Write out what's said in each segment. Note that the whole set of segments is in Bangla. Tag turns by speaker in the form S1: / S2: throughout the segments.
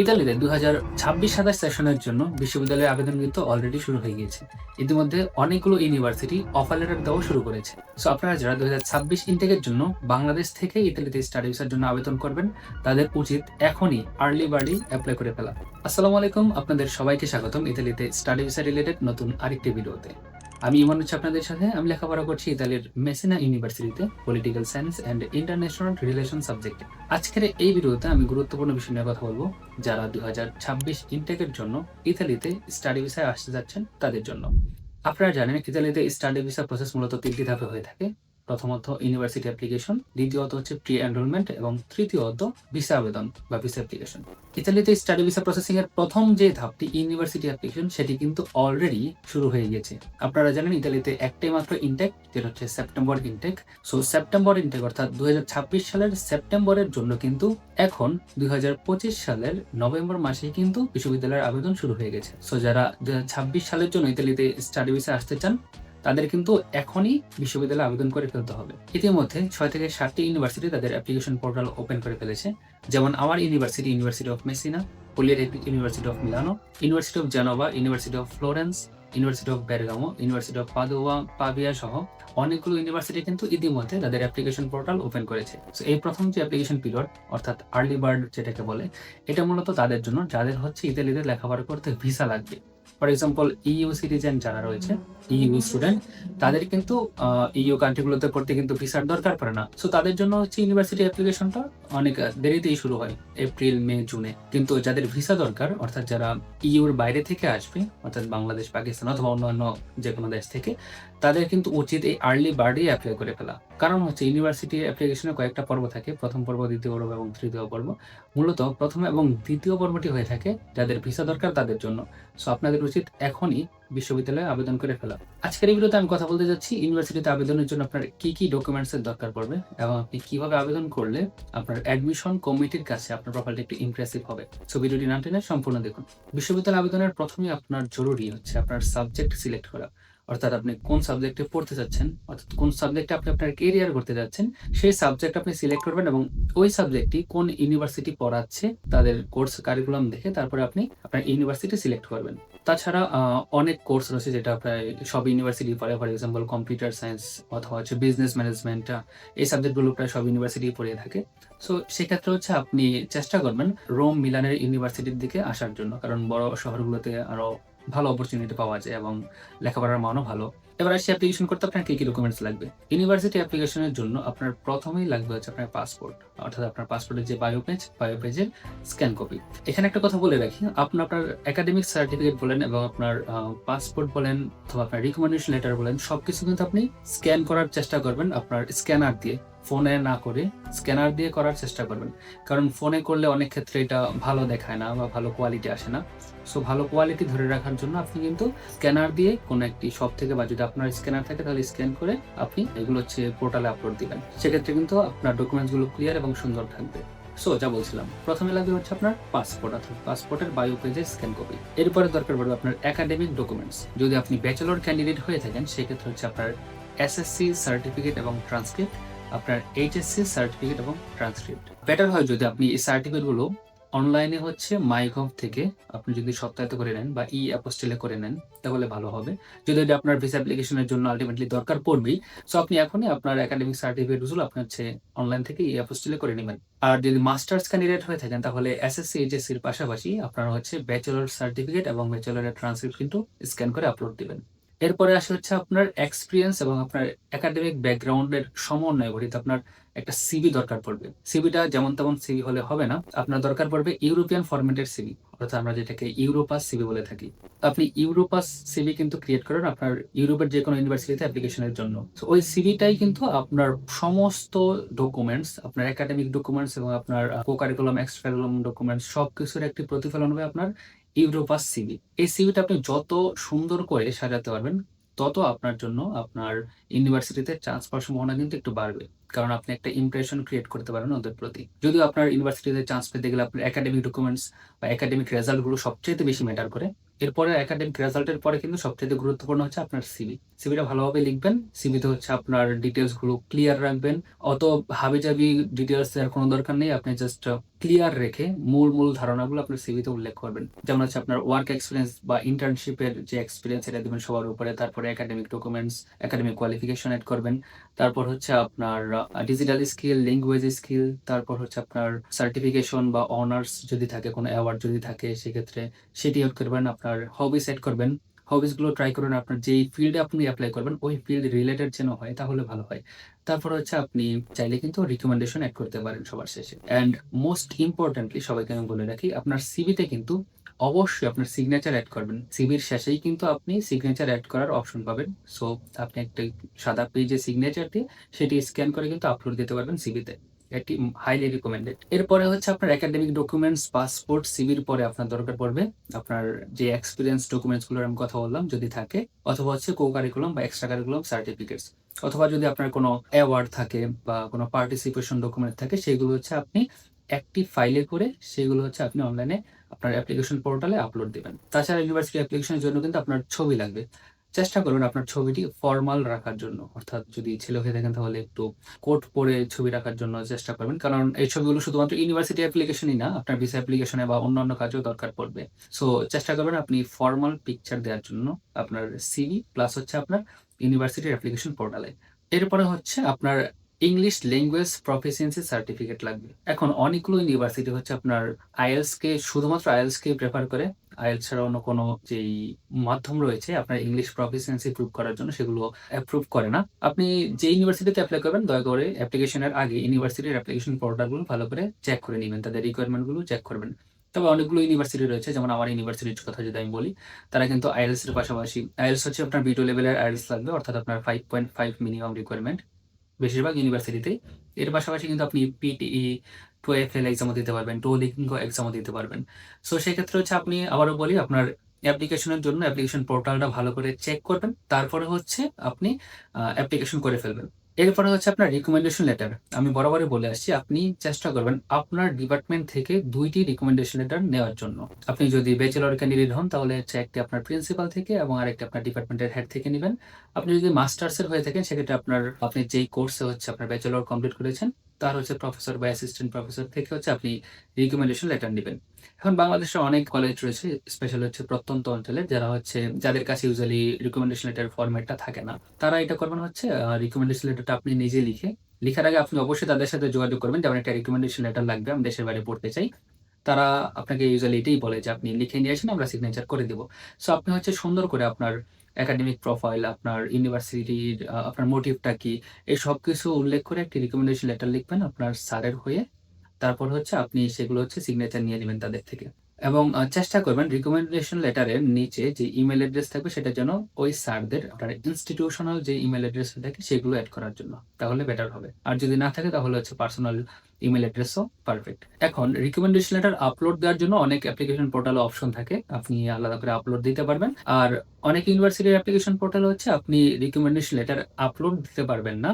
S1: ইতালিতে দু হাজার ছাব্বিশ সাতাশ সেশনের জন্য বিশ্ববিদ্যালয়ের আবেদন কিন্তু অলরেডি শুরু হয়ে গিয়েছে। ইতিমধ্যে অনেকগুলো ইউনিভার্সিটি অফার লেটার দেওয়া শুরু করেছে। সো আপনারা যারা দু হাজার ছাব্বিশ ইনটেকের জন্য বাংলাদেশ থেকে ইতালিতে স্টাডি ভিসার জন্য আবেদন করবেন, তাদের উচিত এখনই আর্লি বার্ডি অ্যাপ্লাই করে ফেলা। আসসালামু আলাইকুম, আপনাদের সবাইকে স্বাগতম ইতালিতে স্টাডি ভিসা রিলেটেড নতুন আরেকটি ভিডিওতে আমি ইমান হচ্ছে আপনাদের সাথে। আমি লেখাপড়া করছি ইতালির মেসিনা ইউনিভার্সিটিতে political science and international relation সাবজেক্টে আজকের এই ভিডিওতে আমি গুরুত্বপূর্ণ বিষয় নিয়ে কথা বলব, যারা দু হাজার ছাব্বিশ ইনটেকের জন্য ইতালিতে স্টাডি ভিসায় আসতে যাচ্ছেন তাদের জন্য। আপনারা জানেন ইতালিতে স্টাডি ভিসা প্রসেস মূলত তিনটি ধাপে হয়ে থাকে। প্রথমত ইউনিভার্সিটি অ্যাপ্লিকেশন দ্বিতীয়ত হচ্ছে প্রি এনরোলমেন্ট এবং তৃতীয়ত ভিসা আবেদন বা ভিসা অ্যাপ্লিকেশন ইতালিতে স্টাডি ভিসা প্রসেসিং এর প্রথম যে ধাপটি ইউনিভার্সিটি অ্যাপ্লিকেশন সেটি কিন্তু অলরেডি শুরু হয়ে গেছে আপনারা জানেন ইতালিতে একটাই মাত্র ইনটেক যেটা হচ্ছে September intake so September intake অর্থাৎ দুই হাজার ছাব্বিশ সালের সেপ্টেম্বরের জন্য কিন্তু এখন দুই হাজার পঁচিশ সালের নভেম্বর মাসেই কিন্তু বিশ্ববিদ্যালয়ের আবেদন শুরু হয়ে গেছে। সো যারা দুই হাজার ছাব্বিশ সালের জন্য ইতালিতে স্টাডি ভিসা আসতে চান তাদের কিন্তু এখনই বিশ্ববিদ্যালয়ে আবেদন করে ফেলতে হবে। ইতিমধ্যে ছয় থেকে সাতটি ইউনিভার্সিটি তাদের অ্যাপ্লিকেশন পোর্টাল ওপেন করে ফেলেছে। যেমন আমার university university of Messina polytechnic university of Milano university of Genova university of Florence university of Bergamo university of Padua Pavia সহ অনেকগুলো ইউনিভার্সিটি কিন্তু ইতিমধ্যে তাদের অ্যাপ্লিকেশন পোর্টাল ওপেন করেছে। So, এই প্রথম যে অ্যাপ্লিকেশন পিরিয়ড অর্থাৎ আর্লি বার্ড যেটাকে বলে এটা মূলত তাদের জন্য যাদের হচ্ছে ইতালিতে লেখাপড়া করতে ভিসা লাগবে। ফর এক্সাম্পল ইইউ সিটিজেন যারা রয়েছে ইইউ স্টুডেন্ট তাদের কিন্তু ইইউ কান্ট্রিগুলোতে পড়তে কিন্তু ভিসার দরকার পড়ে না। সো তাদের জন্য হচ্ছে ইউনিভার্সিটি অ্যাপ্লিকেশনটা অনেক দেরিতেই শুরু হয় এপ্রিল মে জুনে কিন্তু যাদের ভিসা দরকার, অর্থাৎ যারা ইউর বাইরে থেকে আসবে, অর্থাৎ বাংলাদেশ, পাকিস্তান অথবা অন্যান্য যে কোনো দেশ থেকে, তাদের কিন্তু উচিত এই আর্লি বার্ডেই অ্যাপ্লাই করে ফেলা। কারণ হচ্ছে ইউনিভার্সিটি অ্যাপ্লিকেশনে কয়েকটা পর্ব থাকে। প্রথম পর্ব, দ্বিতীয় পর্ব এবং তৃতীয় পর্ব। মূলত প্রথম এবং দ্বিতীয় পর্বটি হয়ে থাকে যাদের ভিসা দরকার তাদের জন্য। সো আপনাদের উচিত এখনই বিশ্ববিদ্যালয়ে আবেদন করে ফেলা। আজকের এই ভিডিওতে আমি কথা বলতে যাচ্ছি ইউনিভার্সিটিতে আবেদনের জন্য আপনার কি কি ডকুমেন্টস এর দরকার পড়বে এবং আপনি কীভাবে আবেদন করলে আপনার অ্যাডমিশন কমিটির কাছে আপনার প্রোফাইলটা একটু ইমপ্রেসিভ হবে। সো ভিডিওটি না টেনে সম্পূর্ণ দেখুন। বিশ্ববিদ্যালয় আবেদনের প্রথমেই আপনার জরুরি হচ্ছে আপনার সাবজেক্ট সিলেক্ট করা। অর্থাৎ আপনি কোন সাবজেক্টে পড়তে চাচ্ছেন, অর্থাৎ কোন সাবজেক্টে আপনি আপনার কেরিয়ার করতে যাচ্ছেন, সেই সাবজেক্ট আপনি সিলেক্ট করবেন এবং ওই সাবজেক্টটি কোন ইউনিভার্সিটি পড়াচ্ছে, তাদের কোর্স কারিকুলাম দেখে তারপরে আপনি আপনার ইউনিভার্সিটি সিলেক্ট করবেন। তাছাড়া অনেক কোর্স রয়েছে যেটা প্রায় সব ইউনিভার্সিটি পড়ে ফর এক্সাম্পল কম্পিউটার সায়েন্স অথবা হচ্ছে বিজনেস ম্যানেজমেন্ট এই সাবজেক্টগুলো প্রায় সব ইউনিভার্সিটি পড়ে থাকে। সো সেক্ষেত্রে হচ্ছে আপনি চেষ্টা করবেন রোম মিলানের ইউনিভার্সিটির দিকে আসার জন্য, কারণ বড় শহরগুলোতে আরও ভালো অপরচুনিটি পাওয়া যায় এবং লেখাপড়ার মানও ভালো। এবার আসি অ্যাপ্লিকেশন করতে, আপনার কি কি ডকুমেন্টস লাগবে? ইউনিভার্সিটি অ্যাপ্লিকেশনের জন্য আপনার প্রথমেই লাগবে হচ্ছে আপনার পাসপোর্ট অর্থাৎ আপনার পাসপোর্টের যে বায়ো পেজ বায়ো পেজের স্ক্যান কপি এখানে একটা কথা বলে রাখি, আপনি আপনার একাডেমিক সার্টিফিকেট বলেন এবং আপনার পাসপোর্ট বলেন অথবা আপনার রিকমেন্ডেশন লেটার বলেন, সবকিছু কিন্তু আপনি স্ক্যান করার চেষ্টা করবেন আপনার স্ক্যানার দিয়ে। ফোনে না করে স্ক্যানার দিয়ে করার চেষ্টা করবেন। কারণ ফোনে করলে অনেক ক্ষেত্রে এটা ভালো দেখায় না বা ভালো কোয়ালিটি আসে না। সো ভালো কোয়ালিটি ধরে রাখার জন্য আপনি কিন্তু স্ক্যানার দিয়ে কোনো একটি শপ থেকে বা যদি আপনার স্ক্যানার থাকে, তাহলে স্ক্যান করে আপনি এগুলো হচ্ছে পোর্টালে আপলোড দিবেন। সেক্ষেত্রে কিন্তু আপনার ডকুমেন্টসগুলো ক্লিয়ার এবং সুন্দর থাকবে। সো যা বলছিলাম। প্রথমে লাগবে হচ্ছে আপনার পাসপোর্ট অর্থাৎ পাসপোর্টের বায়ো পেজের স্ক্যান কপি এরপরে দরকার পড়বে আপনার একাডেমিক ডকুমেন্টস যদি আপনি ব্যাচেলর ক্যান্ডিডেট হয়ে থাকেন, সেক্ষেত্রে হচ্ছে আপনার এসএসসি সার্টিফিকেট এবং ট্রান্সক্রিপ্ট আপনার এইচএসসি সার্টিফিকেট এবং ট্রান্সক্রিপ্ট বেটার হয় যদি আপনি এই সার্টিফিকেটগুলো অনলাইনে হচ্ছে মাইগভ থেকে আপনি যদি সপ্তাহে করে নেন বা ই অ্যাপোস্টেলে করে নেন, তাহলে ভালো হবে। যদি আপনার ভিসা অ্যাপ্লিকেশনের জন্য আলটিমেটলি দরকার পড়বেই সো আপনি এখনই আপনার একাডেমিক সার্টিফিকেটগুলো আপনি হচ্ছে অনলাইন থেকে ই অ্যাপোস্টেলে করে নেবেন। আর যদি মাস্টার্স ক্যান্ডিডেট হয়ে থাকেন, তাহলে এসএসসি এইচএসসির পাশাপাশি আপনারা হচ্ছে ব্যাচেলর সার্টিফিকেট এবং ব্যাচেলরের ট্রান্সক্রিপ্ট কিন্তু স্ক্যান করে আপলোড দিবেন। এরপরে আসে হচ্ছে আপনার এক্সপিরিয়েন্স এবং আপনার একাডেমিক ব্যাকগ্রাউন্ডের সমন্বয় গঠিত। আপনার একটা সিবি দরকার পড়বে। সিবিটা যেমন তেমন সিবি হলে হবে না। আপনার দরকার পড়বে ইউরোপিয়ান ফরম্যাটের সিবি অর্থাৎ আমরা যেটাকে ইউরোপাস সিবি বলে থাকি। আপনি ইউরোপাস সিবি কিন্তু ক্রিয়েট করেন আপনার ইউরোপের যে কোনো ইউনিভার্সিটিতে অ্যাপ্লিকেশনের জন্য। তো ওই সিবিটাই কিন্তু আপনার সমস্ত ডকুমেন্টস আপনার একাডেমিক ডকুমেন্টস এবং আপনার co curriculum extra curriculum documents সব কিছুর একটি প্রতিফলন হবে আপনার ইউরোপাস সিবি এই সিবিটা আপনি যত সুন্দর করে সাজাতে পারবেন, তত আপনার জন্য আপনার ইউনিভার্সিটিতে চান্স পাওয়ার সম্ভাবনা কিন্তু একটু বাড়বে। কারণ আপনি একটা ইমপ্রেশন ক্রিয়েট করতে পারেন ওদের প্রতি। যদিও আপনার ইউনিভার্সিটিতে চান্স পেতে গেলে আপনার একাডেমিক ডকুমেন্টস বা একাডেমিক রেজাল্টগুলো সবচেয়ে বেশি ম্যাটার করে। এরপরে একাডেমিক রেজাল্টের পরে কিন্তু সবচেয়ে গুরুত্বপূর্ণ হচ্ছে আপনার সিবি সিবিটা ভালোভাবে লিখবেন সিবিতে হচ্ছে আপনার ডিটেলসগুলো ক্লিয়ার রাখবেন। অত হাবিজাবি ডিটেলস দেওয়ার কোনো দরকার নেই, আপনি জাস্ট ক্লিয়ার রেখে মূল মূল ধারণাগুলো আপনার সিভিতে উল্লেখ করবেন। যেমন হচ্ছে আপনার ওয়ার্ক এক্সপিরিয়েন্স বা ইন্টার্নশিপের যে এক্সপিরিয়েন্স এটা দেবেন সবার উপরে। তারপরে academic documents academic qualification add করবেন। তারপর হচ্ছে আপনার ডিজিটাল স্কিল ল্যাঙ্গুয়েজ স্কিল তারপর হচ্ছে আপনার সার্টিফিকেশন বা অনার্স যদি থাকে, কোনো অ্যাওয়ার্ড যদি থাকে, সেক্ষেত্রে সেটি অ্যাড করবেন। আপনার হবিস অ্যাড করবেন। হবিসগুলো ট্রাই করুন আপনার, যেই ফিল্ডে আপনি অ্যাপ্লাই করবেন, ওই ফিল্ড রিলেটেড যেন হয় তাহলে ভালো হয়। তারপর হচ্ছে আপনি চাইলে কিন্তু রিকমেন্ডেশন অ্যাড করতে পারেন সবার শেষে। অ্যান্ড মোস্ট ইম্পর্টেন্টলি সবাইকে আমি বলে রাখি, আপনার সিভিতে কিন্তু অবশ্যই আপনার সিগনেচার অ্যাড করবেন। সিভির শেষেই কিন্তু আপনি সিগনেচার অ্যাড করার অপশন পাবেন। সো আপনি একটা সাদা পেজে সিগনেচার দিয়ে সেটি স্ক্যান করে কিন্তু আপলোড দিতে পারবেন সিভিতে এটি হাইলি রিকমেন্ডেড এরপরে হচ্ছে আপনার একাডেমিক ডকুমেন্টস পাসপোর্ট সিভির পরে আপনার দরকার পড়বে আপনার যে এক্সপিরিয়েন্স ডকুমেন্টসগুলোর আমি কথা বললাম যদি থাকে, অথবা হচ্ছে কো কারিকুলাম বা এক্সট্রা কারিকুলাম সার্টিফিকেটস অথবা যদি আপনার কোনো অ্যাওয়ার্ড থাকে বা কোনো পার্টিসিপেশন ডকুমেন্ট থাকে, সেগুলো হচ্ছে আপনি একটি ফাইলে করে সেগুলো হচ্ছে আপনি অনলাইনে আপনার অ্যাপ্লিকেশন পোর্টালে আপলোড দেবেন। তাছাড়া ইউনিভার্সিটি অ্যাপ্লিকেশনের জন্য কিন্তু আপনার ছবি লাগবে। চেষ্টা করবেন আপনার ছবিটি ফর্মাল রাখার জন্য। অর্থাৎ যদি ছেলে হয়ে থাকেন তাহলে একটু কোট পরে ছবি রাখার জন্য চেষ্টা করবেন। কারণ এই ছবিগুলো শুধুমাত্র ইউনিভার্সিটি অ্যাপ্লিকেশনই না, আপনার ভিসা অ্যাপ্লিকেশনে বা অন্যান্য কাজেও দরকার পড়বে। সো চেষ্টা করবেন আপনি ফর্মাল পিকচার দেওয়ার জন্য আপনার সিভি প্লাস হচ্ছে আপনার ইউনিভার্সিটির অ্যাপ্লিকেশন পোর্টালে এরপরে হচ্ছে আপনার ইংলিশ ল্যাঙ্গুয়েজ প্রফিসিয়েন্সি সার্টিফিকেট লাগবে। এখন অনেকগুলো ইউনিভার্সিটি হচ্ছে আপনার আইএলস কে, শুধুমাত্র আইএলস কে প্রেফার করে আইএলস ছাড়া অন্য কোনো যেই মাধ্যম রয়েছে, আপনার ইংলিশ প্রফিসিয়েন্সি প্রুভ করার জন্য সেগুলো অ্যাপ্রুভ করে না। আপনি যে ইউনিভার্সিটিতে অ্যাপ্লাই করবেন, দয়া করে অ্যাপ্লিকেশনের আগে ইউনিভার্সিটির অ্যাপ্লিকেশন পোর্টালগুলো ভালো করে চেক করে নেবেন, তাদের রিকোয়ারমেন্টগুলো চেক করবেন। তবে অনেকগুলো ইউনিভার্সিটি রয়েছে, যেমন আমার ইউনিভার্সিটির কথা যদি আমি বলি, তারা কিন্তু আইএলস এর পাশাপাশি, আইএলস হচ্ছে আপনার বিটু লেভেলের আইএলস লাগবে, অর্থাৎ আপনার five point five minimum requirement বেশিরভাগ ইউনিভার্সিটিতেই এর পাশাপাশি কিন্তু আপনি পিটিই টোয়েফএল এক্সামও দিতে পারবেন টোলিঙ্গো এক্সামও দিতে পারবেন। সো সেক্ষেত্রে হচ্ছে আপনি আবারও বলি, আপনার অ্যাপ্লিকেশনের জন্য অ্যাপ্লিকেশন পোর্টালটা ভালো করে চেক করবেন, তারপরে হচ্ছে আপনি অ্যাপ্লিকেশন করে ফেলবেন। এরপরে হচ্ছে আপনার রিকমেন্ডেশন লেটার আমি বরাবরই বলে আসছি, আপনি চেষ্টা করবেন আপনার ডিপার্টমেন্ট থেকে দুইটি রিকমেন্ডেশন লেটার নেওয়ার জন্য। আপনি যদি ব্যাচেলর ক্যান্ডিডেট হন, তাহলে হচ্ছে একটি আপনার প্রিন্সিপাল থেকে এবং আরেকটি আপনার ডিপার্টমেন্টের হেড থেকে নেবেন। আপনি যদি মাস্টার্সের হয়ে থাকেন, সেক্ষেত্রে আপনার, আপনি যেই কোর্সে হচ্ছে আপনার ব্যাচেলর কমপ্লিট করেছেন তার হচ্ছে প্রফেসর বা অ্যাসিস্ট্যান্ট প্রফেসর থেকে হচ্ছে আপনি রিকমেন্ডেশন লেটার নেবেন। এখন বাংলাদেশে অনেক কলেজ রয়েছে স্পেশাল হচ্ছে প্রত্যন্ত অঞ্চলে, যারা হচ্ছে, যাদের কাছে ইউজুয়ালি রিকমেন্ডেশন লেটার ফরম্যাটটা থাকে না। তারা এটা করবেন হচ্ছে রিকমেন্ডেশন লেটারটা আপনি নিজে লিখে, লিখার আগে আপনি অবশ্যই তাদের সাথে যোগাযোগ করবেন, যেমন একটা রিকমেন্ডেশন লেটার লাগবে, আমি দেশের বাইরে পড়তে চাই। তারা আপনাকে ইউজুয়ালি এটাই বলে যে আপনি লিখে নিয়ে আসেন, আমরা সিগনেচার করে দেবো। সো আপনি হচ্ছে সুন্দর করে আপনার একাডেমিক প্রোফাইল আপনার ইউনিভার্সিটির আপনার মোটিভটা কি? এই সব কিছু উল্লেখ করে একটি রিকমেন্ডেশন লেটার লিখবেন আপনার স্যারের হয়ে। তারপর হচ্ছে আপনি সেগুলো হচ্ছে সিগনেচার নিয়ে নেবেন তাদের থেকে। এবং চেষ্টা করবেন রিকমেন্ডেশন লেটারের নিচে যে ইমেল অ্যাড্রেস থাকবে সেটা যেন ওই স্যারদের, আপনার ইনস্টিটিউশনাল যে ইমেল অ্যাড্রেস থাকে সেগুলো অ্যাড করার জন্য, তাহলে বেটার হবে। আর যদি না থাকে তাহলে হচ্ছে পার্সোনাল ইমেল অ্যাড্রেসও পারফেক্ট এখন রিকমেন্ডেশন লেটার আপলোড দেওয়ার জন্য অনেক অ্যাপ্লিকেশন পোর্টালে অপশন থাকে, আপনি আলাদা করে আপলোড দিতে পারবেন। আর অনেক ইউনিভার্সিটির অ্যাপ্লিকেশন পোর্টাল হচ্ছে আপনি রিকমেন্ডেশন লেটার আপলোড দিতে পারবেন না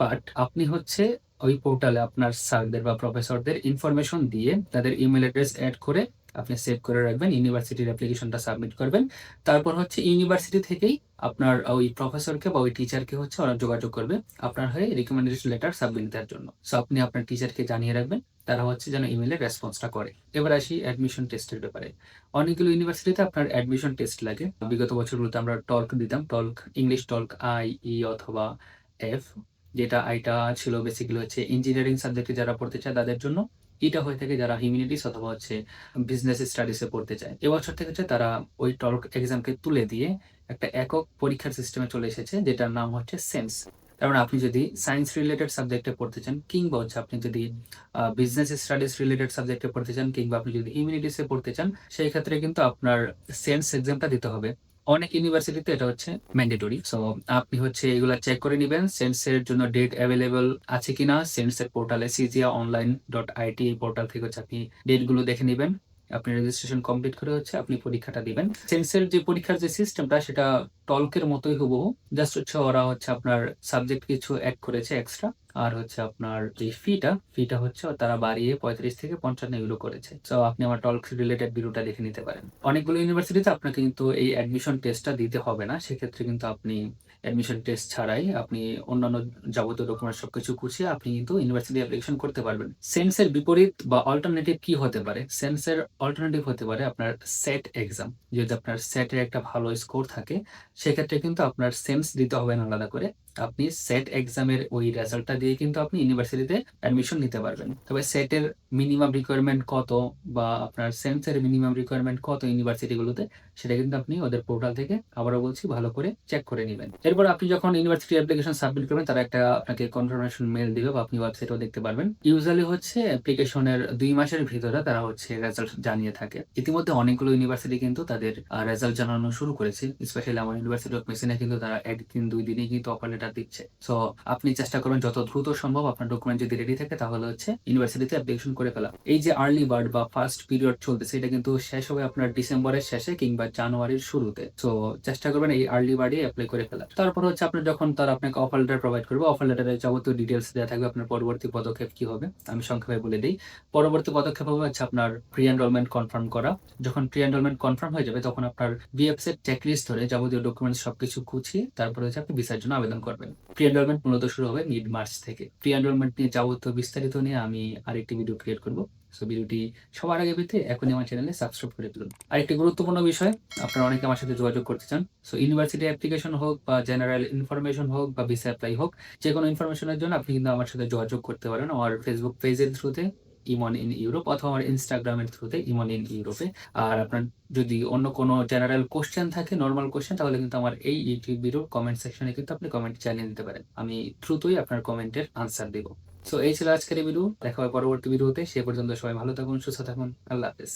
S1: বাট আপনি হচ্ছে ওই পোর্টালে আপনার স্যারদের বা প্রফেসরদের ইনফরমেশন দিয়ে তাদের ইমেল অ্যাড্রেস অ্যাড করে আপনি সেভ করে রাখবেন ইউনিভার্সিটির অ্যাপ্লিকেশনটা সাবমিট করবেন। তারপর হচ্ছে ইউনিভার্সিটি থেকেই আপনার ওই প্রফেসরকে বা ওই টিচারকে হচ্ছে ওরা যোগাযোগ করবে আপনার হয়ে রিকমেন্ডেশন লেটার সাবমিট দেওয়ার জন্য। সো আপনি আপনার টিচারকে জানিয়ে রাখবেন, তারা হচ্ছে যেন ইমেলে রেসপন্সটা করে। এবার আসি অ্যাডমিশন টেস্টের ব্যাপারে। অনেকগুলো ইউনিভার্সিটিতে আপনার অ্যাডমিশন টেস্ট লাগে। বিগত বছরগুলোতে আমরা টল্ক দিতাম TOLC English TOLC I E অথবা এফ যেটা আইটা ছিল বেসিক্যালি হচ্ছে ইঞ্জিনিয়ারিং সাবজেক্টে যারা পড়তে চায় তাদের জন্য, এটা হয়ে থাকে যারা হিউম্যানিটিস অথবা হচ্ছে বিজনেস স্টাডিসে পড়তে চায়। এবছর থেকে হচ্ছে তারা ওই টলক এক্সামকে তুলে দিয়ে একটা একক পরীক্ষার সিস্টেমে চলে এসেছে, যেটার নাম হচ্ছে সেন্স মানে আপনি যদি সায়েন্স রিলেটেড সাবজেক্টে পড়তে চান, কিংবা হচ্ছে আপনি যদি বিজনেস স্টাডিজ রিলেটেড সাবজেক্টে পড়তে চান, কিংবা আপনি যদি হিউম্যানিটিসে পড়তে চান, সেই ক্ষেত্রে কিন্তু আপনার সেন্স এক্সামটা দিতে হবে। অনেক ইউনিভার্সিটিতে এটা হচ্ছে ম্যান্ডেটরি সো আপনি হচ্ছে এগুলা চেক করে নেবেন সেন্সের জন্য ডেট অ্যাভেলেবল আছে কিনা সেন্সের পোর্টালে CISIA online dot IT portal থেকে হচ্ছে আপনি ডেটগুলো দেখে নেবেন। আপনি রেজিস্ট্রেশন কমপ্লিট করে হচ্ছে আপনি পরীক্ষাটা দিবেন সেন্সের যে পরীক্ষার যে সিস্টেমটা সেটা টলকের মতোই হুবহু জাস্ট হচ্ছে ওরা হচ্ছে আপনার সাবজেক্ট কিছু অ্যাড করেছে এক্সট্রা আর হচ্ছে আপনার যে ফিটা, ফিটা হচ্ছে তারা বাড়িয়ে 35 থেকে 55 ইউরো করেছে। তো আপনি আমার টলক রিলেটেড ভিডিওটা দেখে নিতে পারেন। অনেকগুলো ইউনিভার্সিটিতে আপনাকে কিন্তু এই অ্যাডমিশন টেস্টটা দিতে হবে না। সেক্ষেত্রে কিন্তু আপনি অ্যাডমিশন টেস্ট ছাড়াই আপনি অন্যান্য যাবতীয় ডকুমেন্ট সবকিছু গুছিয়ে আপনি কিন্তু ইউনিভার্সিটি অ্যাপ্লিকেশন করতে পারবেন। সেন্সের বিপরীত বা অল্টারনেটিভ কি হতে পারে? সেন্সের অল্টারনেটিভ হতে পারে আপনার সেট এক্সাম। যদি আপনার সেটের একটা ভালো স্কোর থাকে, সেক্ষেত্রে কিন্তু আপনার সেন্স দিতে হবে না আলাদা করে। আপনি সেট এক্সামের ওই রেজাল্টটা দিয়ে কিন্তু আপনি ইউনিভার্সিটিতে অ্যাডমিশন নিতে পারবেন। তবে সেটের মিনিমাম রিকোয়ারমেন্ট কত বা আপনার সেন্সের মিনিমাম রিকোয়ারমেন্ট কত ইউনিভার্সিটিগুলোতে সেটা কিন্তু আপনি ওদের পোর্টাল থেকে আবারও বলছি ভালো করে চেক করে নেবেন এরপর আপনি যখন ইউনিভার্সিটি অ্যাপ্লিকেশন সাবমিট করবেন, তারা একটা আপনাকে কনফার্মেশন মেল দিবে বা আপনি ওয়েবসাইটেও দেখতে পারবেন। ইউজুয়ালি হচ্ছে অ্যাপ্লিকেশনের দুই মাসের ভিতরে তারা হচ্ছে রেজাল্ট জানিয়ে থাকে। ইতিমধ্যে অনেকগুলো ইউনিভার্সিটি কিন্তু তাদের রেজাল্ট জানানো শুরু করেছে। স্পেশালি আমার ইউনিভার্সিটি অফ মেসিনে কিন্তু তারা ১ দুই ২ দিনেই কিন্তু অফার লেটার দিচ্ছে। সো আপনি চেষ্টা করবেন যত দ্রুত সম্ভব আপনার ডকুমেন্ট যদি রেডি থাকে তাহলে হচ্ছে ইউনিভার্সিটিতে অ্যাপ্লিকেশন করে ফেলা। এই যে আর্লি বার্ড বা ফার্স্ট পিরিয়ড চলতেছে এটা কিন্তু শেষ হবে আপনার ডিসেম্বরের শেষে কিংবা জানুয়ারির শুরুতে। সো চেষ্টা করবেন এই আর্লি বার্ডে এপ্লাই করে ফেলার। তারপর হচ্ছে আপনার যখন তারা আপনাকে অফার লেটার প্রোভাইড করবে, অফার লেটারে যাবতীয় ডিটেইলস দেয়া থাকবে আপনার পরবর্তী পদক্ষেপ কি হবে। আমি সংক্ষেপে বলে দিই পরবর্তী পদক্ষেপ হবে হচ্ছে আপনার প্রি এনরোলমেন্ট কনফার্ম করা। যখন প্রি এনরোলমেন্ট কনফার্ম হয়ে যাবে তখন আপনার বিএফএস এর চেকলিস্ট ধরে যাবতীয় ডকুমেন্টস সবকিছু গুছিয়ে তারপরে হচ্ছে আপনি ভিসার জন্য আবেদন করবেন। প্রি এনরোলমেন্ট মূলত শুরু হবে মিড মার্চ থেকে। প্রি এনরোলমেন্ট নিয়ে যাবতীয় বিস্তারিত নিয়ে আমি আরেকটি ভিডিও ক্রিয়েট করব। সো ভিডিওটি সবার আগে পেতে এখনই আমার চ্যানেলে সাবস্ক্রাইব করে ফেলুন। আরেকটি গুরুত্বপূর্ণ বিষয় আপনারা অনেকে আমার সাথে যোগাযোগ করতে চান। সো ইউনিভার্সিটি অ্যাপ্লিকেশন হোক বা জেনারেল ইনফরমেশন হোক বা ভিসা অ্যাপ্লাই হোক, যেকোনো ইনফরমেশনের জন্য আপনি কিন্তু আমার সাথে যোগাযোগ করতে পারেন আমার ফেসবুক পেজের থ্রুতে ইমন ইন ইউরোপ অথবা আমার ইনস্টাগ্রামের থ্রুতে ইমন ইন ইউরোপে। আর আপনার যদি অন্য কোনো জেনারেল কোশ্চেন থাকে, নর্মাল কোশ্চেন তাহলে কিন্তু আমার এই ইউটিউব ভিডিওর কমেন্ট সেকশনে কিন্তু আপনি কমেন্ট জানিয়ে দিতে পারেন। আমি দ্রুতই আপনার কমেন্টের আনসার দিব। সো এই ছিল আজকের ভিডিও। দেখা হবে পরবর্তী ভিডিওতে। সে পর্যন্ত সবাই ভালো থাকুন, সুস্থ থাকুন। আল্লাহ হাফেজ।